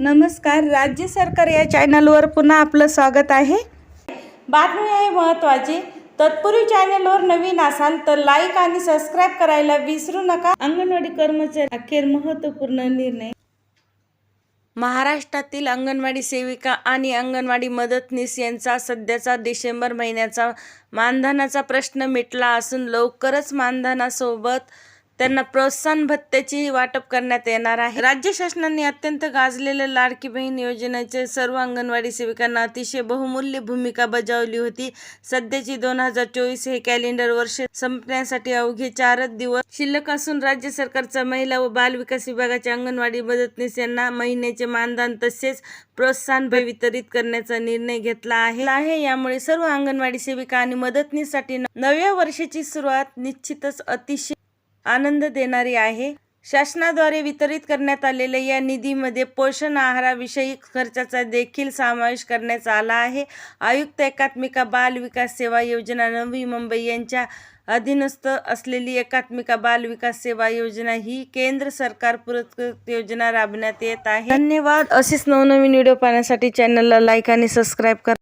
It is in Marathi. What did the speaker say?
नमस्कार राज्य सरकार या चॅनलवर पुन्हा आपलं स्वागत आहे. बातमी आहे महत्त्वाची. तत्पूर्वी चॅनलवर नवीन असाल तर लाईक आणि सबस्क्राईब करायला विसरू नका. अंगणवाडी कर्मचारी अखेर महत्त्वपूर्ण निर्णय. महाराष्ट्रातील अंगणवाडी सेविका आणि अंगणवाडी मदतनीस यांचा सध्याचा डिसेंबर महिन्याचा मानधनाचा प्रश्न मिटला असून लवकरच मानधनासोबत त्यांना प्रोत्साहन भत्त्याची वाटप करण्यात येणार आहे. राज्य शासनाने अत्यंत गाजलेल्या लाडकी बहीण योजनेचे सर्व अंगणवाडी सेविकांना अतिशय बहुमूल्य भूमिका बजावली होती. सध्याची दोन हजार चोवीस हे कॅलेंडर वर्ष संपण्यासाठी अवघे चारच दिवस शिल्लक असून राज्य सरकारचा महिला व बाल विकास विभागाच्या अंगणवाडी मदतनीस यांना महिन्याचे मानधन तसेच प्रोत्साहन वितरित करण्याचा निर्णय घेतला आहे. आहे. यामुळे सर्व अंगणवाडी सेविका आणि मदतनीसाठी नव्या वर्षाची सुरुवात निश्चितच अतिशय आनंद देणारी आहे. शासनाद्वारे वितरित करण्यात आलेल्या या निधीमध्ये पोषण आहाराविषयी खर्चाचा देखील समावेश करण्यात आला आहे. आयुक्त एकात्मिका बाल विकास सेवा योजना नवी मुंबई यांच्या अधीनस्थ असलेली एकात्मिका बाल विकास सेवा योजना ही केंद्र सरकार पुरस्कृत योजना राबविण्यात येत आहे. धन्यवाद. असेच नवनवीन व्हिडिओ पाहण्यासाठी चॅनलला लाईक आणि सबस्क्राईब करा.